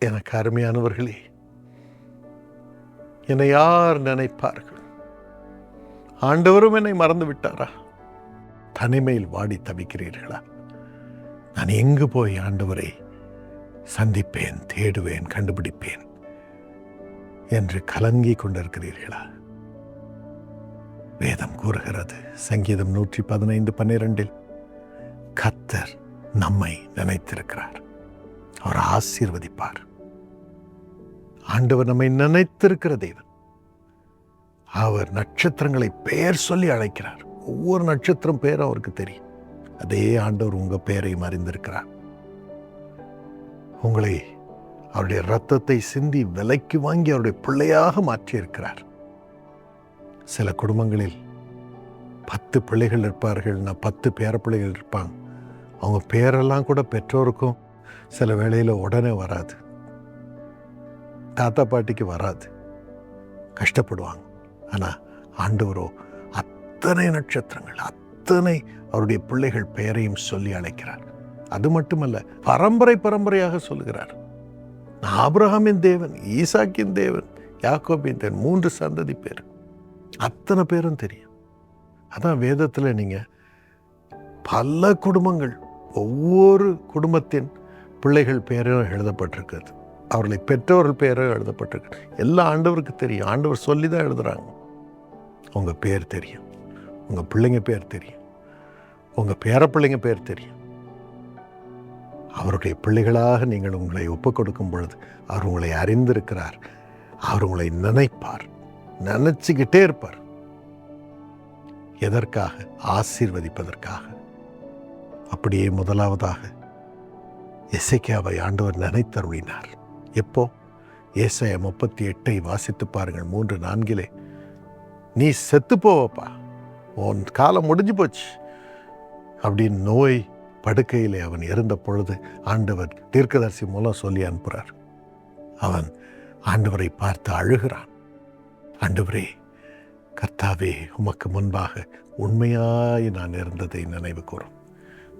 எனக்கு அருமையானவர்களே என்னை யார் நினைப்பார்கள்? ஆண்டவரும் என்னை மறந்து விட்டாரா தனிமையில் வாடி தவிக்கிறீர்களா? நான் எங்கு போய் ஆண்டவரை சந்திப்பேன் தேடுவேன் கண்டுபிடிப்பேன் என்று கலங்கிக் கொண்டிருக்கிறீர்களா? வேதம் கூறுகிறது சங்கீதம் நூற்றி பதினைந்து பன்னிரெண்டில் கத்தர் நம்மை நினைத்திருக்கிறார் அவர் ஆசீர்வதிப்பார். ஆண்டவர் நம்மை நினைத்திருக்கிற தேவன். அவர் நட்சத்திரங்களை பெயர் சொல்லி அழைக்கிறார். ஒவ்வொரு நட்சத்திரம் பேர் அவருக்கு தெரியும். அதே ஆண்டவர் உங்க பெயரையும் அறிந்திருக்கிறார். உங்களை அவருடைய ரத்தத்தை சிந்தி விலைக்கு வாங்கி அவருடைய பிள்ளையாக மாற்றியிருக்கிறார். சில குடும்பங்களில் பத்து பிள்ளைகள் இருப்பார்கள் நான் பத்து பேர பிள்ளைகள் இருப்பாங்க. அவங்க பேரெல்லாம் கூட பெற்றோருக்கும் சில வேளையில் உடனே வராது. தாத்தா பாட்டிக்கு வராது. கஷ்டப்படுவாங்க. ஆனால் ஆண்டவரோ அத்தனை நட்சத்திரங்கள் அத்தனை அவருடைய பிள்ளைகள் பெயரையும் சொல்லி அழைக்கிறார். அது மட்டுமல்ல பரம்பரை பரம்பரையாக சொல்லுகிறார். நான் ஆபிரகாமின் தேவன் ஈசாக்கின் தேவன் யாக்கோபின் தேவன் மூன்று சந்ததி பேர். அத்தனை பேரும் தெரியும். அதான் வேதத்தில் நீங்கள் பல குடும்பங்கள் ஒவ்வொரு குடும்பத்தின் பிள்ளைகள் பேரும் எழுதப்பட்டிருக்கிறது. அவர்களை பெற்றோர்கள் பேரும் எழுதப்பட்டிருக்கு. எல்லா ஆண்டவருக்கு தெரியும். ஆண்டவர் சொல்லி தான் எழுதுறாங்க. உங்கள் பேர் தெரியும். உங்கள் பிள்ளைங்க பேர் தெரியும். உங்கள் பேரப்பிள்ளைங்க பேர் தெரியும். அவருடைய பிள்ளைகளாக நீங்கள் உங்களை ஒப்புக் கொடுக்கும் பொழுது அவர் உங்களை அறிந்திருக்கிறார். அவர் உங்களை நினைப்பார். நினச்சிக்கிட்டே இருப்பார். எதற்காக? ஆசீர்வதிப்பதற்காக. அப்படியே முதலாவதாக எசைக்காவை ஆண்டவர் நினைத்தருளினார். எப்போ? ஏசாய முப்பத்தி எட்டை வாசித்து பாருங்கள் மூன்று நான்கிலே. நீ செத்து போவப்பா உன் காலம் முடிஞ்சு போச்சு. அப்படின்னு நோய் படுக்கையிலே அவன் இருந்த பொழுது ஆண்டவர் தீர்க்கதரிசி மூலம் சொல்லி அனுப்புகிறார் அவன் ஆண்டவரை பார்த்து அழுகிறான். ஆண்டவரே கர்த்தாவே உமக்கு முன்பாக உண்மையாய் நான் இருந்ததை நினைவு கூறும்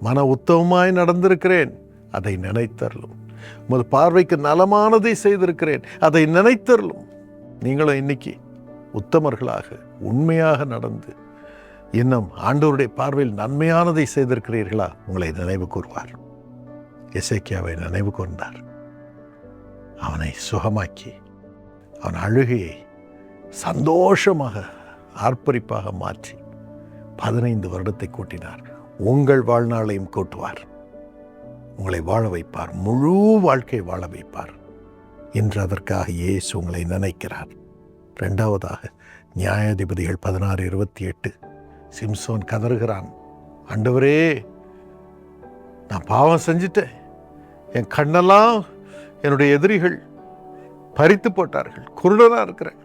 மன உத்தமமாய் நடந்திருக்கிறேன் அதை நினைத்தரலும் உமது பார்வைக்கு நலமானதை செய்திருக்கிறேன். அதை நினைத்தருளும். நீங்களும் இன்னைக்கு உத்தமர்களாக உண்மையாக நடந்து இன்னும் ஆண்டவருடைய பார்வையில் நன்மையானதை செய்திருக்கிறீர்களா? உங்களை நினைவு கூறுவார் இசைக்கியாவை நினைவு கூர்ந்தார் அவனை சுகமாக்கி அவன் அழுகையை சந்தோஷமாக ஆர்ப்பரிப்பாக மாற்றி பதினைந்து வருடத்தை கூட்டினார். உங்கள் வாழ்நாளையும் கூட்டுவார். உங்களை வாழ வைப்பார். முழு வாழ்க்கை வாழ வைப்பார் இன்று அதற்காக இயேசு உங்களை நினைக்கிறார். ரெண்டாவதாக நியாயாதிபதிகள் பதினாறு இருபத்தி எட்டு சிம்சோன் கதறுகிறான். ஆண்டவரே நான் பாவம் செஞ்சிட்டேன். என் கண்ணெல்லாம் என்னுடைய எதிரிகள் பறித்து போட்டார்கள். குருடனாக இருக்கிறேன்.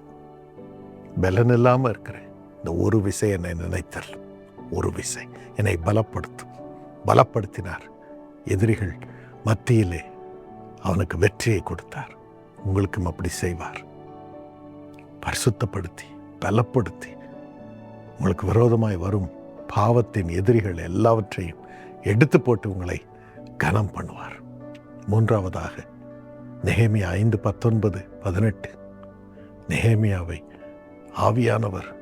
பலன் இல்லாமல் இருக்கிறேன். இந்த ஒரு விசை என்னை நினைத்தல் ஒரு விசை. என்னை பலப்படுத்தும். பலப்படுத்தினார். எதிரிகள் மத்தியிலே அவனுக்கு வெற்றியை கொடுத்தார். உங்களுக்கும் அப்படி செய்வார். பரிசுத்தப்படுத்தி பலப்படுத்தி உங்களுக்கு விரோதமாய் வரும் பாவத்தின் எதிரிகள் எல்லாவற்றையும் எடுத்து போட்டு உங்களை கனம் பண்ணுவார். மூன்றாவதாக நெஹேமியா ஐந்து பத்தொன்பது பதினெட்டு. நெஹேமியாவை ஆவியானவர்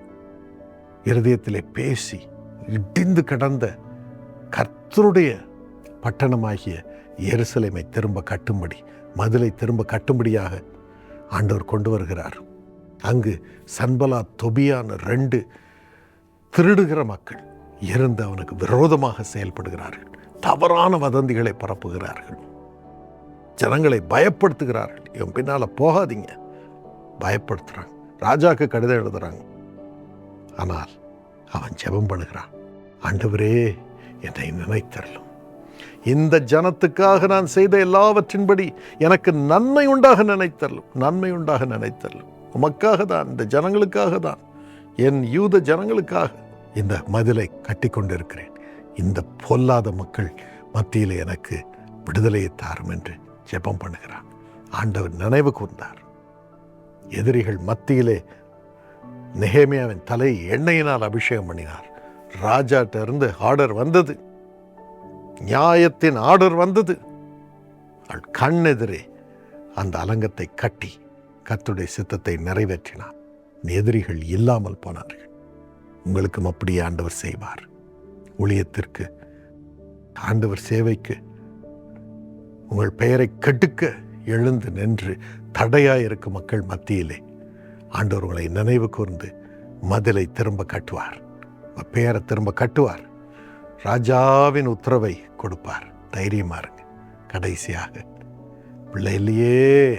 இருதயத்திலே பேசி இடிந்து கடந்த கர்த்தருடைய பட்டணமாகிய எருசலேமை திரும்ப கட்டும்படி மதுளை திரும்ப கட்டும்படியாக ஆண்டவர் கொண்டு வருகிறார். அங்கு சன்பலா தொபியான ரெண்டு திருடுகிற மக்கள் இருந்து அவனுக்கு விரோதமாக செயல்படுகிறார்கள். தவறான வதந்திகளை பரப்புகிறார்கள். ஜனங்களை பயப்படுத்துகிறார்கள். இவன் பின்னால் போகாதீங்க. பயப்படுத்துகிறாங்க ராஜாக்கு கடிதம் எழுதுகிறாங்க ஆனால் அவன் ஜெபம் பண்ணுகிறான். ஆண்டவரே என்னை நினைத்தரலும் இந்த ஜனத்துக்காக நான் செய்த எல்லாவற்றின்படி எனக்கு நன்மை உண்டாக நினைத்தரலும் நன்மை உண்டாக நினைத்தல்லும் உமக்காக தான் இந்த ஜனங்களுக்காக தான் என் யூத ஜனங்களுக்காக இந்த மதிலை கட்டி கொண்டிருக்கிறேன் இந்த பொல்லாத மக்கள் மத்தியில் எனக்கு விடுதலையை தாரும் என்று ஜெபம் பண்ணுகிறான் ஆண்டவர் நினைவு கூர்ந்தார். எதிரிகள் மத்தியிலே நெஹேமியாவின் தலை எண்ணெயினால் அபிஷேகம் பண்ணினார். ராஜாட்ட இருந்து ஆர்டர் வந்தது. நியாயத்தின் ஆர்டர் வந்தது. அவள் கண்ணெதிரே அந்த அலங்கத்தை கட்டி கத்துடைய சித்தத்தை நிறைவேற்றினார். எதிரிகள் இல்லாமல் போனார்கள். உங்களுக்கும் அப்படியே ஆண்டவர் செய்வார். ஊழியத்திற்கு ஆண்டவர் சேவைக்கு உங்கள் பெயரை கெடுக்க எழுந்து நின்று தடையாக இருக்கும் மக்கள் மத்தியிலே ஆண்டவர் உங்களை நினைவு கூர்ந்து மதிலை திரும்ப கட்டுவார். பெயரை திரும்ப கட்டுவார். ராஜாவின் உத்தரவை கொடுப்பார். தைரியமாக இருங்க. கடைசியாக. பிள்ளை இல்லையே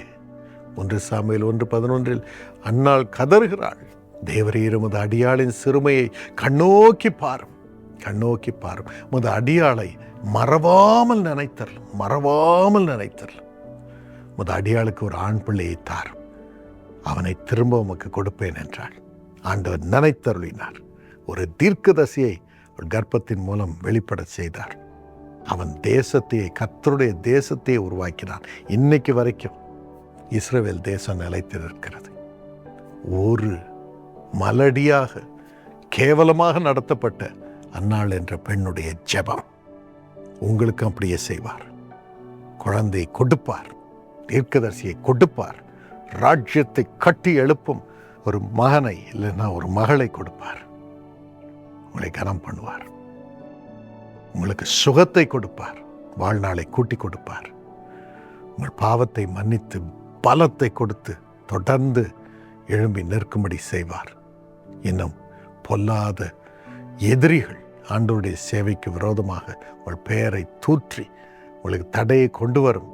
ஒன்று சாமியில் ஒன்று பதினொன்றில் அன்னாள் கதறுகிறாள். தேவரீர் உமது அடியாளின் சிறுமையை கண்ணோக்கி பாரும். கண்ணோக்கி பாரும். உமது அடியாளை மறவாமல் நினைத்தர் மறவாமல் நினைத்தரலும் உமது அடியாளுக்கு ஒரு ஆண் பிள்ளையை தாரும் அவனை திரும்ப உமக்கு கொடுப்பேன் என்றாள். ஆண்டவர் நினைத்தருளினார். ஒரு தீர்க்கதரிசியை அவள் கர்ப்பத்தின் மூலம் வெளிப்படச் செய்தார் அவன் தேசத்தையே கத்தருடைய தேசத்தையே உருவாக்கினான். இன்னைக்கு வரைக்கும் இஸ்ரேல் தேசம் நிலைத்திருக்கிறது. ஒரு மலடியாக கேவலமாக நடத்தப்பட்ட அன்னாள் என்ற பெண்ணுடைய ஜெபம் உங்களுக்கும் அப்படியே செய்வார். குழந்தையை கொடுப்பார் தீர்க்கதரிசியை கொடுப்பார் ராஜ்யத்தை கட்டி எழுப்பும் ஒரு மகனை இல்லைன்னா ஒரு மகளை கொடுப்பார். உங்களை கனம் பண்ணுவார். உங்களுக்கு சுகத்தை கொடுப்பார். வாழ்நாளை கூட்டி கொடுப்பார். உங்கள் பாவத்தை மன்னித்து பலத்தை கொடுத்து தொடர்ந்து எழும்பி நிற்கும்படி செய்வார். இன்னும் பொல்லாத எதிரிகள் ஆண்டோருடைய சேவைக்கு விரோதமாக உங்கள் பெயரை தூற்றி உங்களுக்கு தடையை கொண்டு வரும்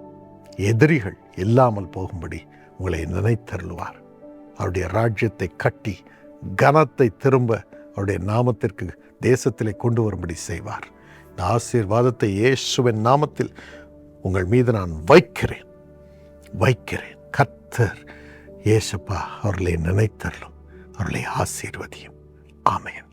எதிரிகள் இல்லாமல் போகும்படி உங்களை நினைத்தருள்வார். அவருடைய ராஜ்யத்தை கட்டி கனத்தை திரும்ப அவருடைய நாமத்திற்கு தேசத்திலே கொண்டு வரும்படி செய்வார். இந்த ஆசீர்வாதத்தை இயேசுவின் நாமத்தில் உங்கள் மீது நான் வைக்கிறேன். வைக்கிறேன். கத்தர் ஏசப்பா அவர்களை நினைத்தரலும் அவர்களை ஆசீர்வதியும். ஆமையன்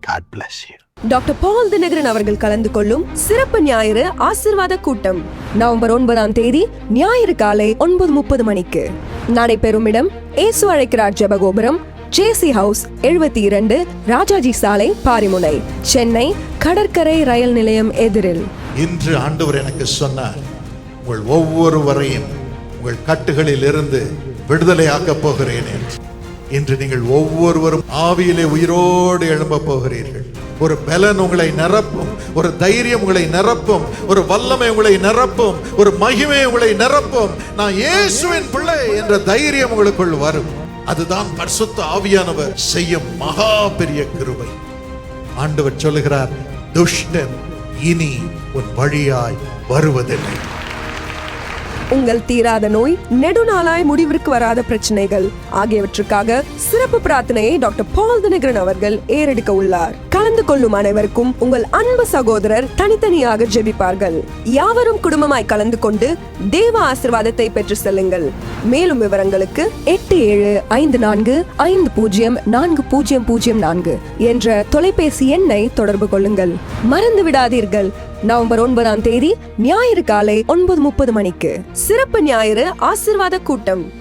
God bless you doctor Paul Dinakaran அவர்கள் கலந்து கொள்ளும் சிறப்பு ஞாயிறு ஆசிர்வாத கூட்டம். நவம்பர் ஒன்பதாம் தேதி ஞாயிறு காலை ஒன்பது முப்பது மணிக்கு. நடைபெறும் இடம் ஏசு அழைக்கிறார் ஜெபகோபுரம். ஜேசி ஹவுஸ் எழுபத்தி இரண்டு ராஜாஜி சாலை பாரிமுனை சென்னை கடற்கரை ரயில் நிலையம் எதிரில். இன்று ஆண்டவர் எனக்கு சொன்னார் உங்கள் ஒவ்வொருவரையும் உங்கள் கட்டுகளில் இருந்து விடுதலையாக்கப் போகிறேன் என்று. இன்று நீங்கள் ஒவ்வொருவரும் ஆவியிலே உயிரோடு எழும்ப போகிறீர்கள். ஒரு பலன் உங்களை நிரப்பும் ஒரு தைரியம் உங்களை நிரப்பும் ஒரு வல்லமை உங்களை நிரப்பும் ஒரு மகிமை உங்களை நிரப்பும். நான் இயேசுவின் பிள்ளை என்ற தைரியம் உங்களுக்குள் வரும். அதுதான் பரிசுத்த ஆவியானவர் செய்யும் மகா பெரிய கிருபை. ஆண்டவர் சொல்லுகிறார் துஷ்டன் இனி உன் வழியாய் வருவதில்லை. உங்கள் தீராத நோய் நெடுநாளாய் முடிவிற்கு வராத பிரச்சனைகள் ஆகியவற்றுக்காக சிறப்பு பிரார்த்தனையை டாக்டர் பால் தினகரன் அவர்கள் ஏறெடுக்க உள்ளார். கலந்து கொள்ளும் அனைவருக்கும் உங்கள் அன்பு சகோதரர் தனித்தனியாக ஜெபிப்பார்கள். யாவரும் குடும்பமாய் கலந்து கொண்டு தேவ ஆசிர்வாதத்தை பெற்று செல்லுங்கள். மேலும் விவரங்களுக்கு எட்டு ஏழு ஐந்து நான்கு ஐந்து பூஜ்ஜியம் நான்கு பூஜ்ஜியம் பூஜ்ஜியம் நான்கு என்ற தொலைபேசி எண்ணை தொடர்பு கொள்ளுங்கள். மறந்து விடாதீர்கள். நவம்பர் ஒன்பதாம் தேதி ஞாயிறு காலை ஒன்பது முப்பது மணிக்கு. சிறப்பு ஞாயிறு ஆசிர்வாத கூட்டம்.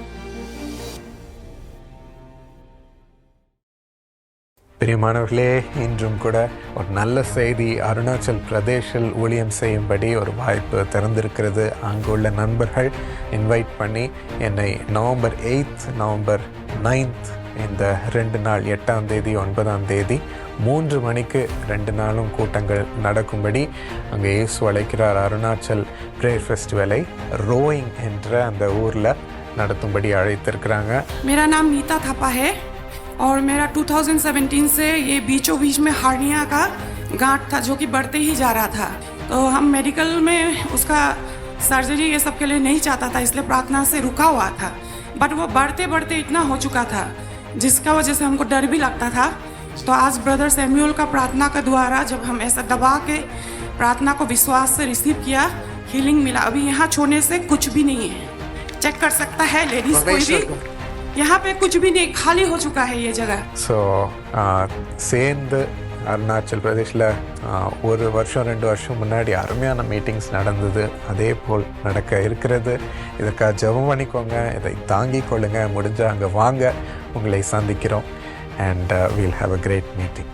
பிரியமானவர்களே இன்றும் கூட ஒரு நல்ல செய்தி அருணாச்சல் பிரதேஷில் ஊழியம் செய்யும்படி ஒரு வாய்ப்பு திறந்திருக்கிறது. அங்குள்ள நண்பர்கள் இன்வைட் பண்ணி என்னை நவம்பர் எயித் நவம்பர் நைன்த் இந்த ரெண்டு நாள் எட்டாம் தேதி ஒன்பதாம் தேதி மூன்று மணிக்கு ரெண்டு நாளும் கூட்டங்கள் நடக்கும்படி அங்கே இயேசு அழைக்கிறார். அருணாச்சல் ப்ரேயர் ஃபெஸ்டிவலை ரோயிங் என்ற அந்த ஊரில் நடத்தும்படி அழைத்திருக்கிறாங்க. மேரா और मेरा 2017 से ये बीचों बीच में हार्निया का गांठ था जो कि बढ़ते ही जा रहा था। तो हम मेडिकल में उसका सर्जरी ये सब के लिए नहीं चाहता था, इसलिए प्रार्थना से रुका हुआ था। बट वो बढ़ते बढ़ते इतना हो चुका था, जिसका वजह से हमको डर भी लगता था। तो आज ब्रदर सैम्यूल का प्रार्थना के द्वारा जब हम ऐसा दबा के प्रार्थना को विश्वास से रिसीव किया हीलिंग मिला। अभी यहाँ छोड़ने से कुछ भी नहीं है। चेक कर सकता है लेडीज़ कोई भी। यहाँ पे कुछ भी नहीं खाली हो चुका है ये जगह ஸோ சேர்ந்து அருணாச்சல் பிரதேஷில் ஒரு வருஷம் ரெண்டு வருஷம் முன்னாடி அருமையான மீட்டிங்ஸ் நடந்தது அதே போல் நடக்க இருக்கிறது இதற்காக ஜெபம் பண்ணிக்கோங்க இதை தாங்கிக் கொள்ளுங்க முடிஞ்சால் அங்கே வாங்க உங்களை சந்திக்கிறோம் and we'll have a great meeting